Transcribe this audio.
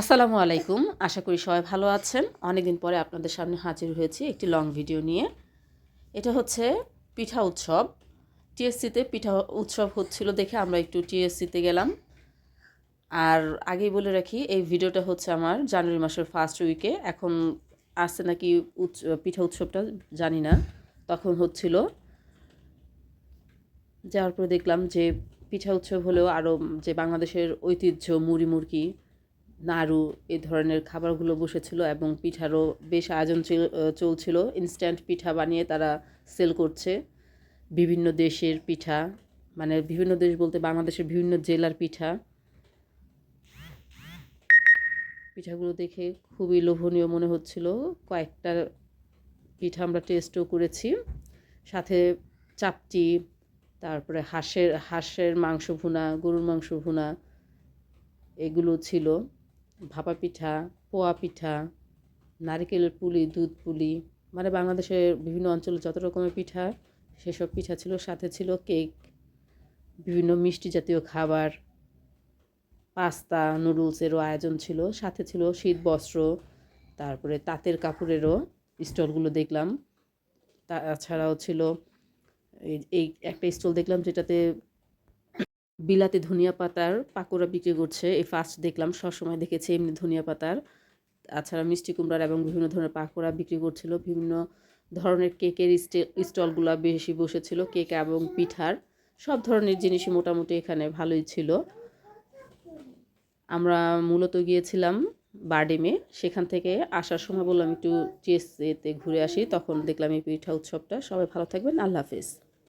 আসসালামু আলাইকুম। আশা করি সবাই ভালো আছেন। অনেকদিন পরে আপনাদের সামনে হাজির হয়েছি একটি লং ভিডিও নিয়ে। এটা হচ্ছে পিঠা উৎসব। টিএসসিতে পিঠা উৎসব হচ্ছিল দেখে আমরা একটু টিএসসিতে গেলাম। আর আগেই বলে রাখি, এই ভিডিওটা হচ্ছে আমার জানুয়ারি মাসের ফার্স্ট উইকে এখন আসছে নাকি পিঠা উৎসবটা জানি না। তখন হচ্ছিল। যাওয়ার পরে দেখলাম যে পিঠা উৎসব হলেও আরও যে বাংলাদেশের ঐতিহ্য মুড়ি মুরকি নাড়ু এই ধরনের খাবারগুলো বসেছিল এবং পিঠারও বেশ আয়োজন চলছিল। ইনস্ট্যান্ট পিঠা বানিয়ে তারা সেল করছে। বিভিন্ন দেশের পিঠা মানে বিভিন্ন দেশ বলতে বাংলাদেশের বিভিন্ন জেলার পিঠা। পিঠাগুলো দেখে খুবই লোভনীয় মনে হচ্ছিল। কয়েকটা পিঠা আমরা টেস্টও করেছি। সাথে চাপটি, তারপরে হাঁসের হাঁসের মাংস ভুনা, গরুর মাংস ভুনা, এগুলো ছিল। ভাপা পিঠা, পোয়া পিঠা নারকেলের পুলি, দুধ পুলি মানে বাংলাদেশের বিভিন্ন অঞ্চলে যত রকমের পিঠা, সেসব পিঠা ছিল, সাথে ছিল কেক, বিভিন্ন মিষ্টি জাতীয় খাবার, পাস্তা, নুডলসেরও আয়োজন ছিল, সাথে ছিল শীত বস্ত্র, তারপরে তাঁতের কাপড়েরও স্টলগুলো দেখলাম তাছাড়াও ছিল এই এই একটা স্টল দেখলাম যেটাতে বিলাতি ধনিয়া পাতার পাকোড়া বিক্রি করছে। এই ফার্স্ট দেখলাম, সবসময় দেখেছি এমনি ধনিয়া পাতার। তাছাড়া মিষ্টি কুমড়ার এবং বিভিন্ন ধরনের পাকোড়া বিক্রি করছিল। বিভিন্ন ধরনের কেকের স্টলগুলো বেশি বসেছিল। কেক এবং পিঠার সব ধরনের জিনিসই মোটামুটি এখানে ভালোই ছিল। আমরা মূলত গিয়েছিলাম বার্ডেমে। সেখান থেকে আসার সময় বললাম, একটু টিএসএতে ঘুরে আসি। তখন দেখলাম এই পিঠা উৎসবটা। সবাই ভালো থাকবেন। আল্লাহ হাফেজ।